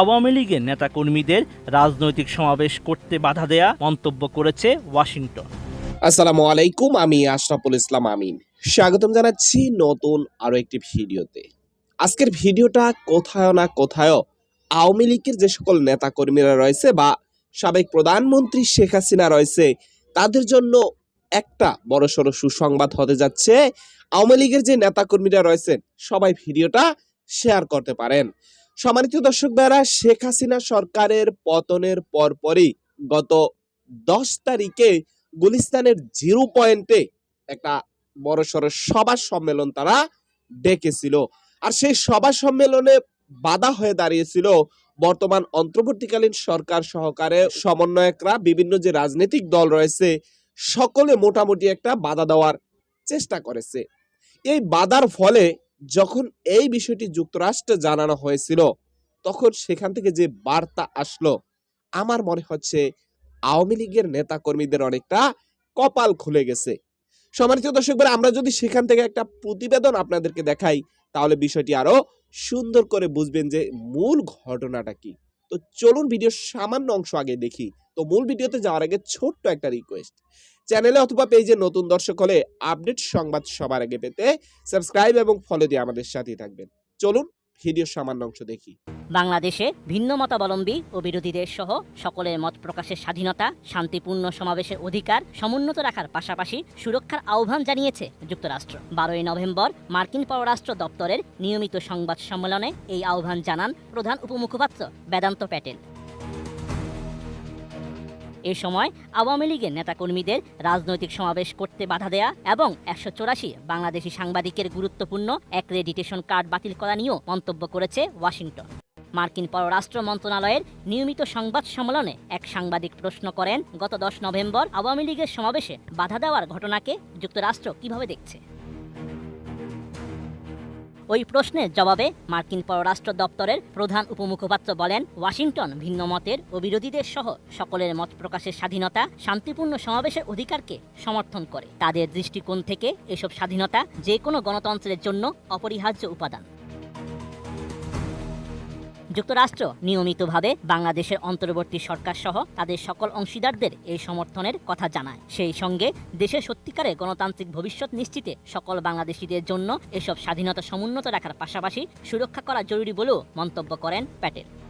আওয়ামী লীগের নেতাকর্মীদের রাজনৈতিক সমাবেশ করতে বাধা দেয়া মন্তব্য করেছে ওয়াশিংটন। আসসালামু আলাইকুম, আমি আশরাফুল ইসলাম আমিন। স্বাগতম জানাচ্ছি নতুন আরও একটি ভিডিওতে। আজকের ভিডিওটা কোথায় না কোথাও আওয়ামী লীগের যে সকল নেতাকর্মীরা রয়েছে বা সাবেক প্রধানমন্ত্রী শেখ হাসিনা রয়েছে, তাদের জন্য একটা বড়সড় সুসংবাদ হতে যাচ্ছে। আওয়ামী লীগের যে নেতাকর্মীরা রয়েছেন সবাই ভিডিওটা শেয়ার করতে পারেন। সম্মানিত দর্শক ভাইরা শেখ হাসিনা সরকারের পতনের পরপরই গত দশ তারিখে গুলিস্তানের জিরো পয়েন্টে একটা বড় সড় সভা সম্মেলন তারা ডেকেছিল। আর সেই সভা সম্মেলনে বাধা হয়ে দাঁড়িয়েছিল বর্তমান অন্তর্বর্তীকালীন সরকার সহকারে সমন্বয়করা, বিভিন্ন যে রাজনৈতিক দল রয়েছে, সকলে মোটামুটি একটা বাধা দেওয়ার চেষ্টা করেছে। এই বাধার ফলে যখন এই বিষয়টি যুক্তরাষ্ট্রে জানানো হয়েছিল, তখন সেখান থেকে যে বার্তা আসলো, আমার মনে হচ্ছে আওয়ামী লীগের নেতা কর্মীদের অনেকটা কপাল খুলে গেছে। সম্মানিত দর্শক আমরা যদি সেখান থেকে একটা প্রতিবেদন আপনাদেরকে দেখাই, তাহলে বিষয়টি আরও সুন্দর করে বুঝবেন যে মূল ঘটনাটা কি। তো চলুন ভিডিওর সামান্য অংশ আগে দেখি। তো মূল ভিডিওতে যাওয়ার আগে ছোট্ট একটা রিকোয়েস্ট চ্যানেলে অথবা পেজে নতুন দর্শক হলে আপডেট সংবাদ সবার আগে পেতে সাবস্ক্রাইব এবং ফলো দিয়ে আমাদের সাথেই থাকবেন। চলুন ভিডিওর সামান্য অংশ দেখি। বাংলাদেশে ভিন্ন মতাবলম্বী ও বিরোধীদের সহ সকলের মত প্রকাশের স্বাধীনতা, শান্তিপূর্ণ সমাবেশের অধিকার সমুন্নত রাখার পাশাপাশি সুরক্ষার আহ্বান জানিয়েছে যুক্তরাষ্ট্র। বারোই নভেম্বর মার্কিন পররাষ্ট্র দপ্তরের নিয়মিত সংবাদ সম্মেলনে এই আহ্বান জানান প্রধান উপমুখপাত্র বেদান্ত প্যাটেল। এ সময় আওয়ামী লীগের নেতাকর্মীদের রাজনৈতিক সমাবেশ করতে বাধা দেয়া এবং একশো চৌরাশি বাংলাদেশি সাংবাদিকের গুরুত্বপূর্ণ অ্যাক্রেডিটেশন কার্ড বাতিল করা নিয়েও মন্তব্য করেছে ওয়াশিংটন। মার্কিন পররাষ্ট্র মন্ত্রণালয়ের নিয়মিত সংবাদ সম্মেলনে এক সাংবাদিক প্রশ্ন করেন, গত দশ নভেম্বর আওয়ামী লীগের সমাবেশে বাধা দেওয়ার ঘটনাকে যুক্তরাষ্ট্র কীভাবে দেখছে? ওই প্রশ্নের জবাবে মার্কিন পররাষ্ট্র দপ্তরের প্রধান উপমুখপাত্র বলেন, ওয়াশিংটন ভিন্ন মতের ও বিরোধীদের সহ সকলের মত প্রকাশের স্বাধীনতা শান্তিপূর্ণ সমাবেশের অধিকারকে সমর্থন করে। তাদের দৃষ্টিকোণ থেকে এসব স্বাধীনতা যে কোনো গণতন্ত্রের জন্য অপরিহার্য উপাদান। যুক্তরাষ্ট্র নিয়মিতভাবে বাংলাদেশের অন্তর্বর্তী সরকার সহ তাদের সকল অংশীদারদের এই সমর্থনের কথা জানায়। সেই সঙ্গে দেশের সত্যিকারে গণতান্ত্রিক ভবিষ্যৎ নিশ্চিতে সকল বাংলাদেশিদের জন্য এসব স্বাধীনতা সমুন্নত রাখার পাশাপাশি সুরক্ষা করা জরুরি বলেও মন্তব্য করেন প্যাটেল।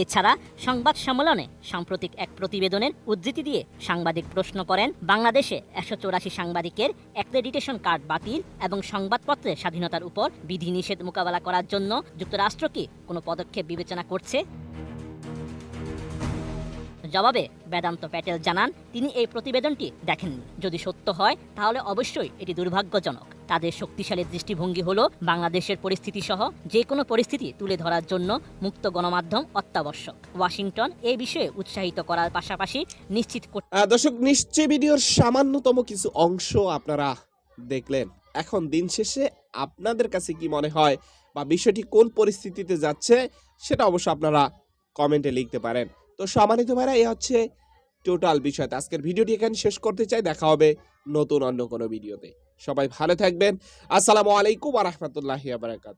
এছাড়া সংবাদ সম্মেলনে সাম্প্রতিক এক প্রতিবেদনের উদ্ধৃতি দিয়ে সাংবাদিক প্রশ্ন করেন, বাংলাদেশে একশো চৌরাশি সাংবাদিকের অ্যাক্রেডিটেশন কার্ড বাতিল এবং সংবাদপত্রের স্বাধীনতার উপর বিধিনিষেধ মোকাবেলা করার জন্য যুক্তরাষ্ট্র কি কোনো পদক্ষেপ বিবেচনা করছে? জবাবে বেদান্ত প্যাটেল জানান, তিনি এই প্রতিবেদনটি দেখেননি। যদি সত্য হয়, তাহলে অবশ্যই এটি দুর্ভাগ্যজনক। তাদের শক্তিশালী দৃষ্টিভঙ্গি হলো বাংলাদেশের পরিস্থিতি সহ যে কোনো পরিস্থিতি তুলে ধরার জন্য মুক্ত গণমাধ্যম অত্যাবশ্যক। ওয়াশিংটন এই বিষয়ে উৎসাহিত করার পাশাপাশি নিশ্চিত দর্শক নিশ্চয় ভিডিওর সামান্যতম কিছু অংশ আপনারা দেখলেন। এখন দিন শেষে আপনাদের কাছে কি মনে হয় বা বিষয়টি কোন পরিস্থিতিতে যাচ্ছে সেটা অবশ্য আপনারা কমেন্টে লিখতে পারেন। তো সম্মানিত ভাইরা এই হচ্ছে টোটাল বিষয় আজকের ভিডিওটি এখানে শেষ করতে চাই। দেখা হবে নতুন অন্য কোনো ভিডিওতে। সবাই ভালো থাকবেন। আসসালামু আলাইকুম আ রহমতুল্লাহ বারাকাত